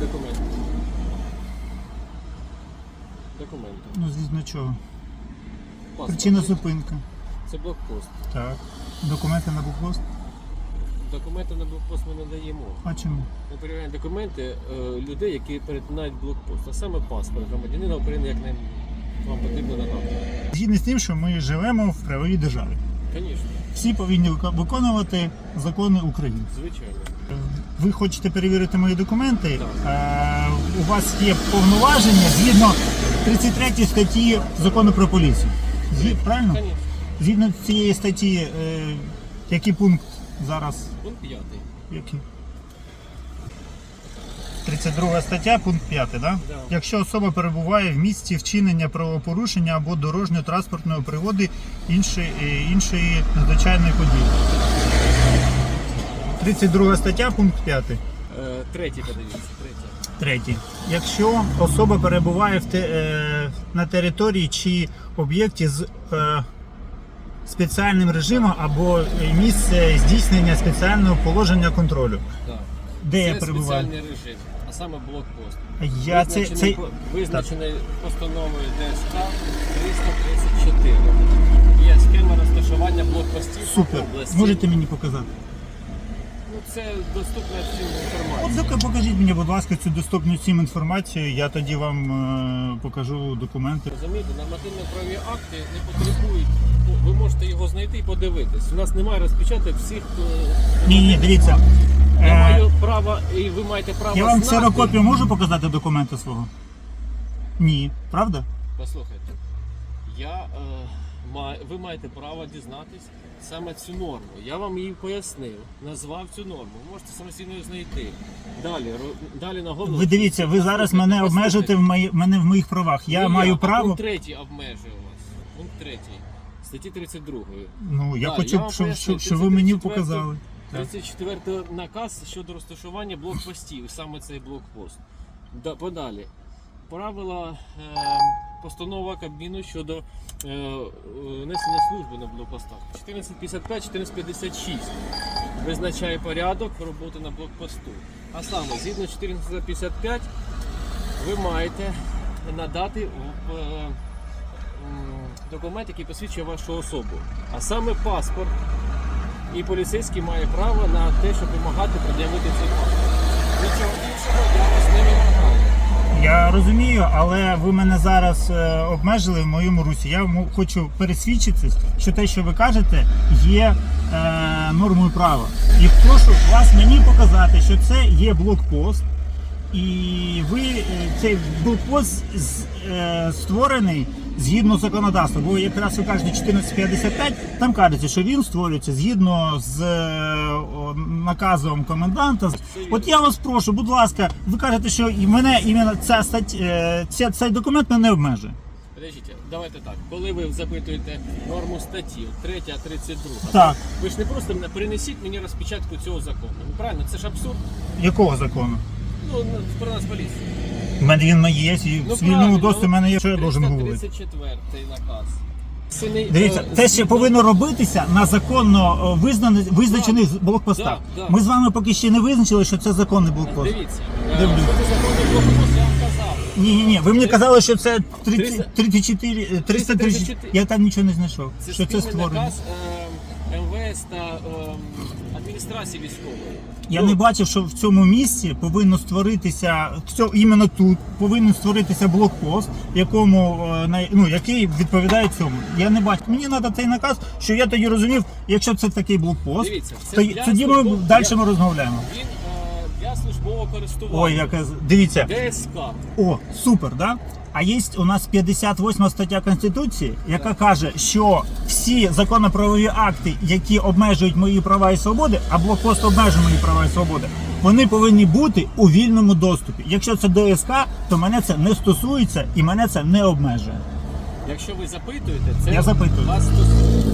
перевіряємо документи. Документи. Ну, звісно, чого. Паспорт. Причина зупинки. Це блокпост. Так. Документи на блокпост? Документи на блокпост ми не даємо. А чому? Ми перевіряємо документи е, людей, які перетинають блокпост, а саме паспорт громадянина України, як нам вам потрібно надати. Згідно з тим, що ми живемо в правовій державі. Звісно, Всі повинні вика- виконувати закони України. звичайно. Ви хочете перевірити мої документи? Е, у вас є повноваження згідно 33 статті закону про поліцію. Правильно? Звісно. Згідно цієї статті, е, який пункт зараз? Пункт п'ятий. Який? 32 стаття, пункт 5, да? Да. Якщо особа перебуває в місці вчинення правопорушення або дорожньо-транспортної пригоди іншої, е, іншої надзвичайної події. 32 стаття, пункт 5. Е, третій подивіться, третій. Якщо особа перебуває в те, е, на території чи об'єкті з е, спеціальним режимом або місце здійснення спеціального положення контролю. Да. Де я перебуваю? спеціальний режим, а саме блокпост. Я це, визначений, це... по- визначений постановою ДСК 334. Є схема розташування блокпостів Супер. області. Можете мені показати? Це доступна всім От інформація. доки покажіть мені, будь ласка, цю доступну всім інформацію. Я тоді вам е, покажу документи. Розумієте, нормативно-правові акти не потребують. ну, Ви можете його знайти і подивитись. У нас немає розпечаток всіх. е, Ні, ні, дивіться. Я Е, маю право, і ви маєте право я вам знати. ксерокопію можу показати документи свого? Ні, правда? Послухайте, я, е, ви маєте право дізнатись саме цю норму. Я вам її пояснив, назвав цю норму. Ви можете самостійно її знайти. Далі, ро- далі на голову. Ви дивіться, ви зараз мене обмежуєте в мої, мене в моїх правах. Я Ну, маю а право. Пункт третій обмежує вас. Пункт третій. Статті 32. Ну я Да, хочу, я вам щоб, поясню, щоб, щоб ви мені 34 показали. Так. 34 наказ щодо розташування блокпостів, саме цей блокпост. Да, подалі. Правила е, постанова Кабміну щодо е, е, несення служби на блокпостах. 1455-1456 визначає порядок роботи на блокпосту. А саме, згідно 1455, ви маєте надати е, документ, який посвідчує вашу особу. А саме паспорт. І поліцейський має право на те, щоб вимагати пред'явити цей паспорт. Нічого іншого я вас не вимагаю. Розумію, але ви мене зараз е, обмежили в моєму русі. Я хочу пересвідчитись, що те, що ви кажете, є е, нормою права. І прошу вас мені показати, що це є блокпост, і ви е, цей блокпост з- е, створений згідно законодавства. Бо якраз ви кажете 1455, там кажеться, що він створюється згідно з е, о, наказом коменданта. От я вас прошу, будь ласка, ви кажете, що і мене іменно ця стать, е, ця, цей документ мене не обмежує. Подождіть, давайте так. Коли ви запитуєте норму статті, 3, 32, Так. ви ж не просто мене принесіть мені розпечатку цього закону. Ну правильно, це ж абсурд. Якого закону? Ну, на- про нас поліцію. У мене він є, і в Ну, спільному правильно, доступі в мене є, що я должен говорити. 334 наказ. Сини- Дивіться, е, це ще повинно робитися на законно е, визнаних визначених блокпостах. Да, да. Ми з вами поки ще не визначили, що це законний блокпост. Дивіться, е, Дивлюсь. що це законний блокпост, я вам казав. Ні, ні, ні. Ви мені казали, що це 30, 300 34, е, 334. Я там нічого не знайшов. Це що це спільний створено. наказ е, МВС та е, адміністрації військової. Я Ну, не бачив, що в цьому місці повинно створитися цьо- іменно тут повинен створитися блокпост, якому е, ну, який відповідає цьому. Я не бачу. Мені треба цей наказ, що я тоді розумів, якщо це такий блокпост, Дивіться, це то для тоді ми службового- далі ми розмовляємо. Він е, для службового користування. Ой, яка дивіться. ДСК. О, супер, да? А є у нас 58 стаття Конституції, яка каже, що всі законно-правові акти, які обмежують мої права і свободи, а блокпост обмежує мої права і свободи, вони повинні бути у вільному доступі. Якщо це ДСК, то мене це не стосується і мене це не обмежує. Якщо ви запитуєте, це Я запитую. вас стосується.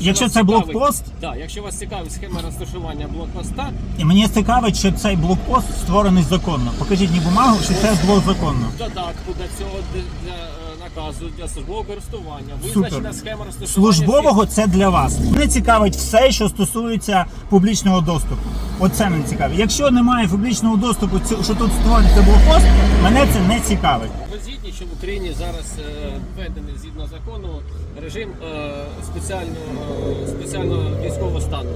Якщо вас це цікавить- блокпост? Так, якщо вас цікавить схема розташування блокпоста, І мені цікавить, що цей блокпост створений законно. Покажіть мені бумагу, що це було законно. в додатку до цього для, е, наказу для службового користування, Супер. визначена схема розташування. службового це для вас. Мене цікавить все, що стосується публічного доступу. Оце мене цікавить. Якщо немає публічного доступу, що тут створюється блокпост, мене це не цікавить. всіх. Що в Україні зараз е, введений згідно закону режим е, спеціального, спеціального військового стану.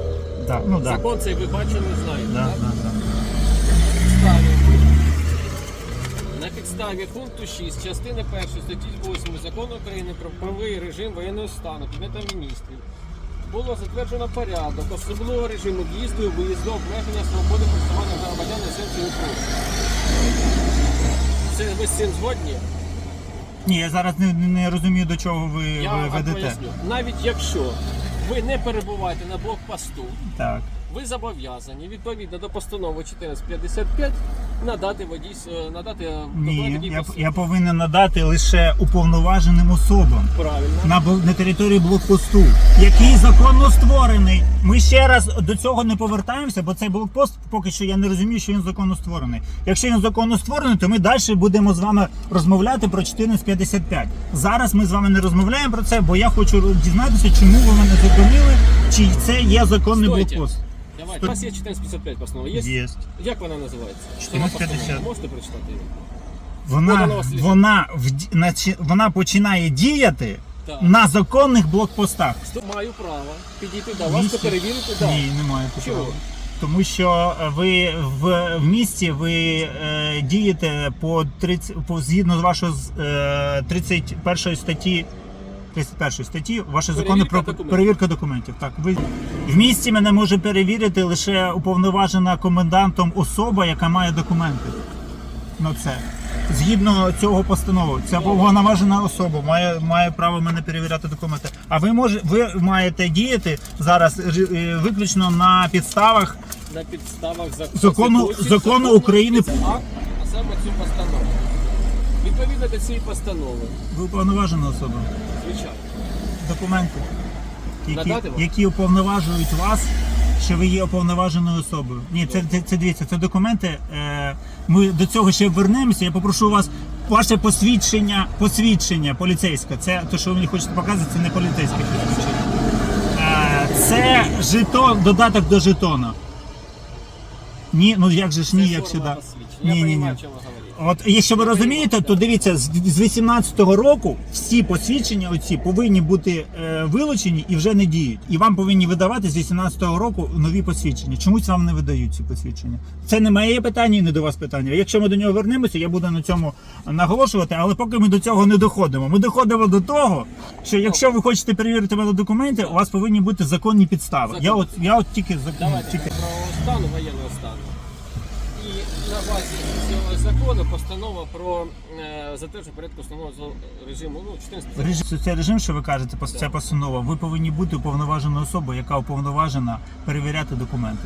Так, ну так. Закон цей ви бачили, знаєте. Да, так? да, да. на підставі пункту 6 частини 1 статті 8 закону України про правовий режим воєнного стану Кабінетом міністрів було затверджено порядок особливого режиму в'їзду і виїзду обмеження свободи працювання громадян на землі України. Це ви з цим згодні? Ні, я зараз не, не розумію, до чого ви, Я ви вам ведете. поясню. Навіть якщо ви не перебуваєте на блокпосту, Так. Ви зобов'язані відповідно до постанови 1455 надати водій, надати Ні, я, я повинен надати лише уповноваженим особам. правильно. на, на території блокпосту, який законно створений. Ми ще раз до цього не повертаємося, бо цей блокпост поки що я не розумію, що він законно створений. Якщо він законно створений, то ми далі будемо з вами розмовляти про 1455. Зараз ми з вами не розмовляємо про це, бо я хочу дізнатися, чому ви мене зупинили, чи це є законний Стойте. блокпост. Давайте. У вас є 1455 постанова. Є? Є. Як вона називається? 1450. Сама постанова. Можете прочитати її? Вона, Вона у вона, в- начи- вона починає діяти Так. на законних блокпостах. Маю право підійти до вас Місті? перевірити. Да. Ні, немає Чого? такого. Тому що ви в, в місті ви е, дієте по 30, по згідно з вашої з, е, 31 статті. 31 статті, ваше закони про документів. перевірка документів. Так, ви в місті мене може перевірити лише уповноважена комендантом особа, яка має документи на це. Згідно цього постанови, ця уповноважена особа має, має право мене перевіряти документи. А ви може ви маєте діяти зараз е, виключно на підставах На підставах зак- Закону- закону України. А саме цю постанову. Відповідно до цієї постанови, ви уповноважена особа. звичайно. Документи, які, Надати вам? які уповноважують вас, що ви є уповноваженою особою. Ні, це, це, це дивіться, це документи. Е, ми до цього ще вернемося. Я попрошу вас ваше посвідчення, посвідчення поліцейське. Це те, що ви мені хочете показати, це не поліцейське посвідчення. Е, це жетон, додаток до жетона. Ні, ну як же ж ні, як сюди. Ні, ні, ні. От якщо ви розумієте, то дивіться, з з 18-го року всі посвідчення оці повинні бути е, вилучені і вже не діють. І вам повинні видавати з 18-го року нові посвідчення. Чомусь вам не видають ці посвідчення. Це не моє питання і не до вас питання. Якщо ми до нього вернемося, я буду на цьому наголошувати, але поки ми до цього не доходимо. Ми доходимо до того, що якщо ви хочете перевірити мене документи, у вас повинні бути законні підстави. Я от я от тільки Давайте тільки про стану воєнного стану. На базі цього закону постанова про е, затвердження порядку основного режиму ну, 14 Режим, це режим, що ви кажете, пос- ця постанова. Ви повинні бути уповноваженою особою, яка уповноважена перевіряти документи.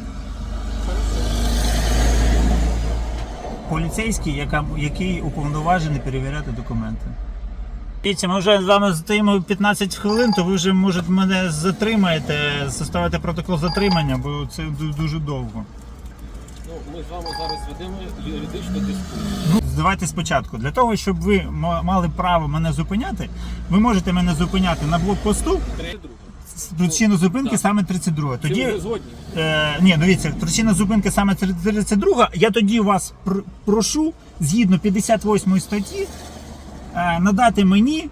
Поліцейський, яка, який уповноважений перевіряти документи. Дивіться, ми вже з вами стоїмо 15 хвилин, то ви вже може мене затримаєте, составите протокол затримання, бо це ду- дуже довго. Ми з вами зараз ведемо юридичну дискусію. Ну, давайте спочатку. Для того, щоб ви мали право мене зупиняти, ви можете мене зупиняти на блокпосту. Третє друге. з причину зупинки так. саме 32. Чи Тоді ви згодні? е, ні, дивіться, причина зупинки саме 32. Я тоді вас пр- прошу згідно 58 статті е, надати мені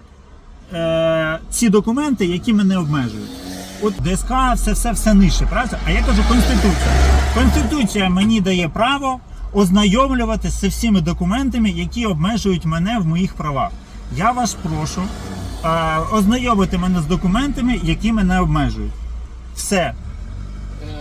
е, ці документи, які мене обмежують. От ДСК все все все нижче, правда? А я кажу Конституція. Конституція мені дає право ознайомлюватися з всіми документами, які обмежують мене в моїх правах. Я вас прошу е, ознайомити мене з документами, які мене обмежують. Все.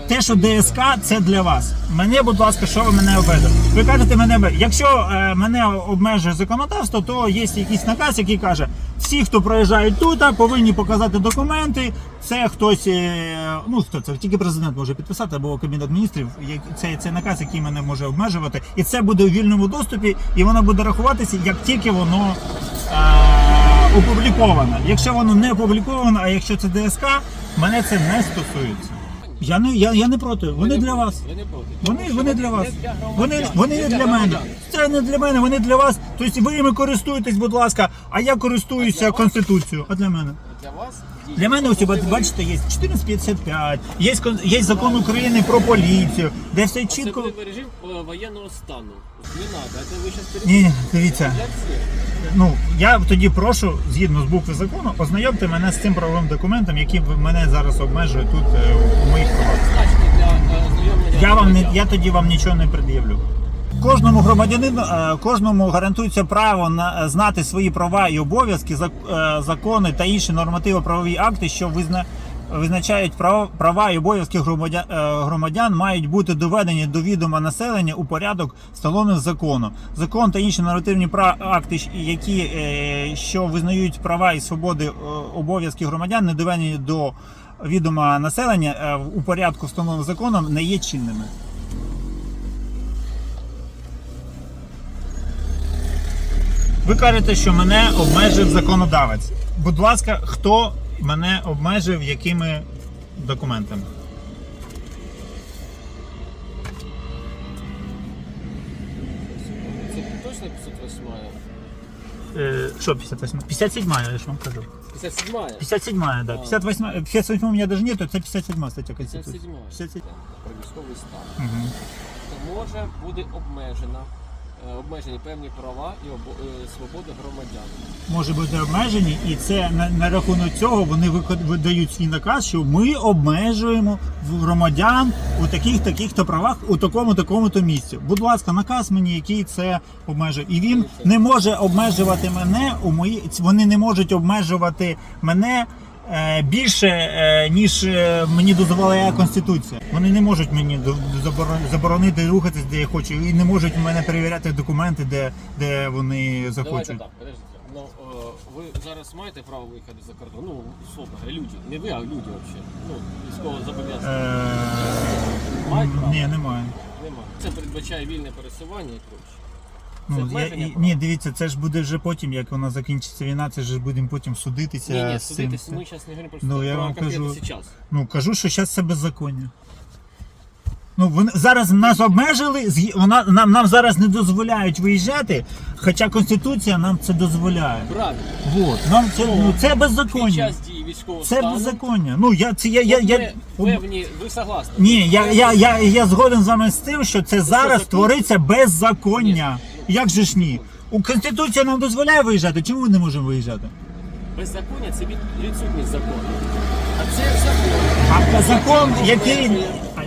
Те, що ДСК, це для вас. Мене, будь ласка, що ви мене обмежуєте? Ви кажете, мене. Якщо е, мене обмежує законодавство, то є якийсь наказ, який каже, всі, хто проїжджають тут, повинні показати документи. Це хтось, е, ну хто це тільки президент може підписати або кабінет міністрів. Це, це наказ, який мене може обмежувати, і це буде у вільному доступі, і воно буде рахуватися, як тільки воно е, опубліковано. Якщо воно не опубліковано, а якщо це ДСК, мене це не стосується. Я не, я, я не проти. Вони не для вас. Ви не проти. Вони, вони для вас. Вони, вони не для мене. це не для мене, вони для вас. Тобто ви ними користуєтесь, будь ласка, а я користуюся? Конституцією. А для мене? Для вас Для мене ось бачите, є 1455, є, є закон України про поліцію, де все чітко. Особливий режим е, воєнного стану. Не надо, це ви зараз Ні, ні, дивіться. Ну я тоді прошу, згідно з букви закону, ознайомте мене з цим правовим документом, який мене зараз обмежує тут е, у моїх правах. Е. Я вам не я тоді вам нічого не пред'явлю. Кожному громадянину е, кожному гарантується право на е, знати свої права і обов'язки, е, закони та інші нормативно-правові акти, що визна, визначають права, права і обов'язки громадян, громадян, мають бути доведені до відома населення у порядок, встановлений законом. Закон та інші нормативні акти, які що визнають права і свободи обов'язки громадян, не доведені до відома населення у порядку, встановленого законом, не є чинними. Ви кажете, що мене обмежив законодавець. Будь ласка, хто мене обмежив якими документами? Це точно 508 Е, що 58? 57 я ж вам кажу. 57 57 да. 58, 58 у меня даже нету, це 57 стаття Конституції. 57 57. про військовий стан. Угу. То може буде обмежена, е, обмежені певні права і е, свободи громадян. Може бути обмежені, і це на, на рахунок цього вони видають свій наказ, що ми обмежуємо громадян у таких таких то правах у такому такому то місці. Будь ласка, наказ мені, який це обмежує. І він не може обмежувати мене у мої. Вони не можуть обмежувати мене. Е, Більше е, ніж е, мені дозволяє конституція. Вони не можуть мені заборонити рухатись, де я хочу, і не можуть в мене перевіряти документи, де, де вони Давайте захочуть. так, подождите. Ну, ви зараз маєте право виїхати за кордон? Ну, говоря, люди. Не ви, а люди взагалі. Ну, військово зобов'язані. Е, Мають право? Ні, немає. Немає. Це передбачає вільне пересування і проче. Ну, я, і- ні, дивіться, це ж буде вже потім, як вона закінчиться війна, це ж будемо потім судитися Ні, ні, з цим. судитись, ми зараз не говоримо про Ну, я вам конкретно кажу- зараз. Ну кажу, що зараз це беззаконня. Ну, вони зараз нас обмежили, згі- вона нам, нам зараз не дозволяють виїжджати, хоча Конституція нам це дозволяє. Правильно. Вот. Нам це, ну, це Під беззаконня. час дії військового Це стану беззаконня. Ну я це я, я, я, ви певні, ви согласні? Ні, я, я, я, я згоден з вами з тим, що це зараз закон? твориться беззаконня. Як же ж ні? У Конституція нам дозволяє виїжджати, чому ми не можемо виїжджати? Беззаконня це від, відсутність закону. А це закон. А закон, який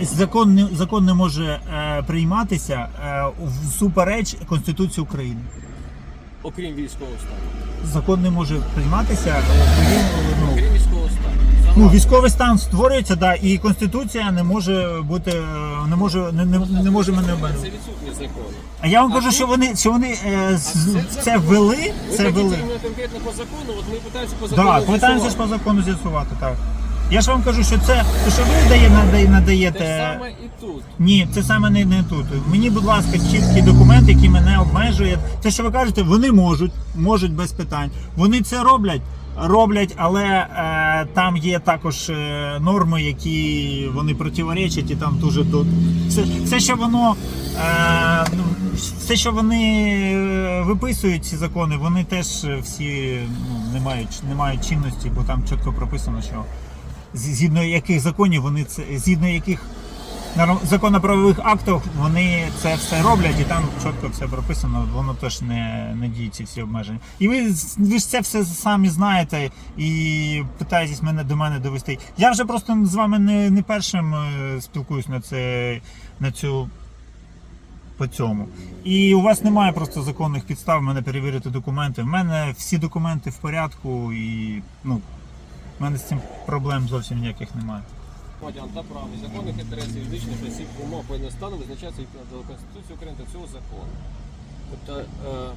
закон не закон не може е, прийматися е, всупереч Конституції України. Окрім військового стану. Закон не може прийматися. е, ну, Окрім військового стану. Ну, військовий стан створюється, да, і конституція не може бути, не може, не, не, не може мене Це обмежити. відсутність закону. А я вам кажу, що вони, що вони е, з- це ввели, Ви це хотіте ввели. конкретно по закону, от ми питаємося по закону. Так, питаємося ж по закону з'ясувати, так. Я ж вам кажу, що це, те, що ви дає, надає, надаєте. ж саме і тут. Ні, це саме не, не тут. Мені, будь ласка, чіткий документ, який мене обмежує. Те, що ви кажете, вони можуть, можуть без питань. Вони це роблять. Роблять, але е, там є також е, норми, які вони противоречать, і там дуже до все, все, що воно е, ну, все, що вони е, виписують, ці закони, вони теж всі ну, не мають не мають чинності, бо там чітко прописано, що згідно яких законів вони це згідно яких законоправових актах вони це все роблять, і там чітко все прописано, воно теж не, не діє всі обмеження. І ви, ви ж це все самі знаєте і питаєтесь мене до мене довести. Я вже просто з вами не, не першим е, спілкуюсь на це на цю. По цьому. І у вас немає просто законних підстав мене перевірити документи. В мене всі документи в порядку, і ну, в мене з цим проблем зовсім ніяких немає. Громадян та прав і законних інтересів юридичних осіб умов воєнного стану визначаються до Конституції України та цього закону. Тобто е,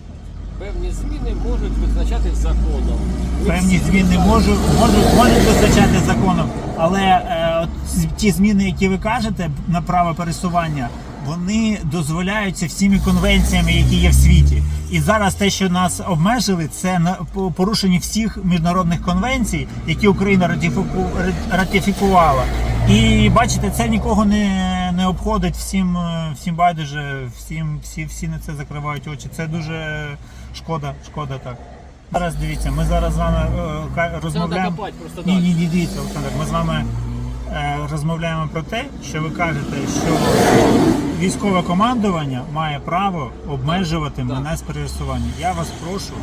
певні зміни можуть визначати законом. Певні всі зміни можуть, можуть, можуть визначати законом, але е, от ті зміни, які ви кажете на право пересування, вони дозволяються всіми конвенціями, які є в світі. І зараз те, що нас обмежили, це на по- порушення всіх міжнародних конвенцій, які Україна ратифіку- ратифікувала. І бачите, це нікого не, не обходить, всім, е, всім байдуже, всім, всі, всі на це закривають очі. Це дуже шкода, шкода так. Зараз дивіться, ми зараз з вами е, розмовляємо. Ні, ні, ні, дивіться, Олександр, ми з вами е, розмовляємо про те, що ви кажете, що військове командування має право обмежувати мене з пересування. Я вас прошу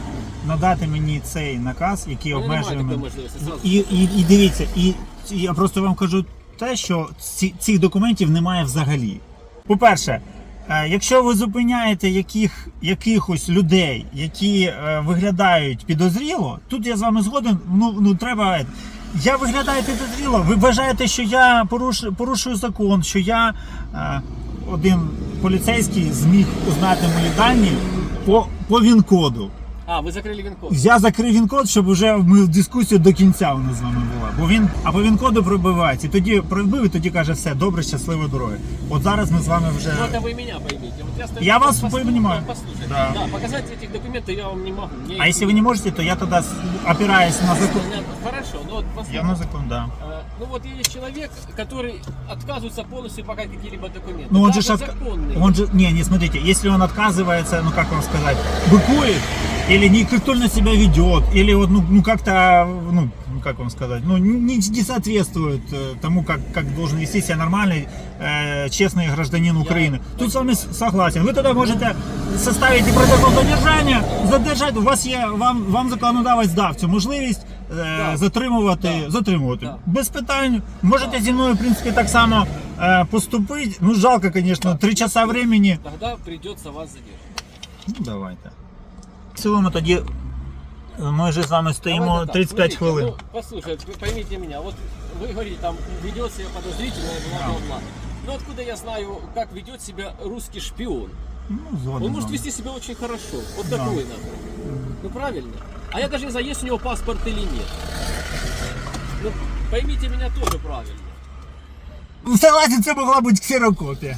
надати мені цей наказ, який Ну, немає обмежує такої мене. можливості. Зразу. І, і, і дивіться, і ці- я просто вам кажу те, що ці, цих документів немає взагалі. По-перше, е, якщо ви зупиняєте яких, якихось людей, які е, виглядають підозріло, тут я з вами згоден, ну, ну треба. Я виглядаю підозріло. Ви вважаєте, що я поруш, порушую закон, що я е, один поліцейський зміг узнати мої дані по, по він-коду. А, ви закрили вінкод. Я закрив він-код, щоб вже ми в дискусію до кінця у нас з вами була. Бо він а по він-коду пробивається. І тоді пробив, і тоді каже, все, добре, щасливої дороги. От зараз ми з вами вже. Ну, это вы меня поймите. Вот я, стою, Я вас послушаю, понимаю. Послушайте. Да. Да. показать этих документов я вам не могу. Мне А их якщо ви не можете, то я тоді с- опираюсь на закон. Нет, Хорошо, но вот Я послушайте. на закон, да. Э, Ну вот есть человек, который отказывается полностью показать какие-либо документы. Ну он же Даже ж отка- законные. он же не, не смотрите, если он отказывается, ну как вам сказать, быкует или некультурно себя ведет, или вот ну, ну как-то ну ну, как вам сказать, ну не, не соответствует э, тому, как как должен вести себя нормальный э, честный гражданин Украины. Тут с вами с- согласен. Вы тогда можете составить і протокол задержання, задержать. У вас є вам вам законодавець дав цю можливість. е, Да. Затримувати, Да. затримувати Да. без питань. Можете зі мною, в принципі, так само е, поступити. Ну, жалко, звісно, три часа времени. Тогда придется вас задержать. Ну, давайте. В цілому тоді е, ми вже з вами стоїмо Давайте так, 35 смотрите, хвилин. Ну, послушайте, вы поймите меня. Вот вы говорите, там ведет себя подозрительно, бла-бла-бла. Но откуда я знаю, как ведет себя русский шпион? Ну, згоден Он з может вами. вести себя очень хорошо. Вот Да. такой, например. Ну правильно. А я даже не знаю, есть у него паспорт или нет. Ну, поймите меня тоже правильно. Ну, Согласен, це могла бути ксерокопія.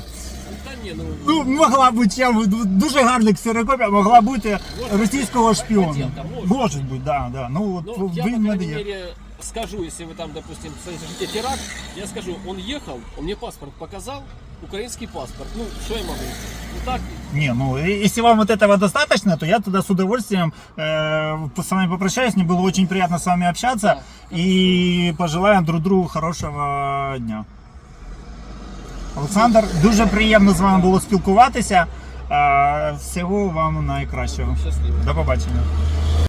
Ну, да не, ну, Ну, могла бути, я дуже гарна ксерокопія, могла бути російського шпіона. поділка, може. Може бути, да, да. Ну, от ну, я, ви по не крайней дає. мере, скажу, если вы там, допустим, совершите теракт, я скажу, он ехал, он мне паспорт показал, украинский паспорт. Ну, что я могу? Ну так, Не, ну, и- если вам вот этого достаточно, то я тогда с удовольствием э, с вами попрощаюсь. Мне было очень приятно с вами общаться. Да, и пожелаем друг другу хорошого дня. Олександр, дуже приємно з вами було спілкуватися. Е, Всього вам найкращого. До побачення.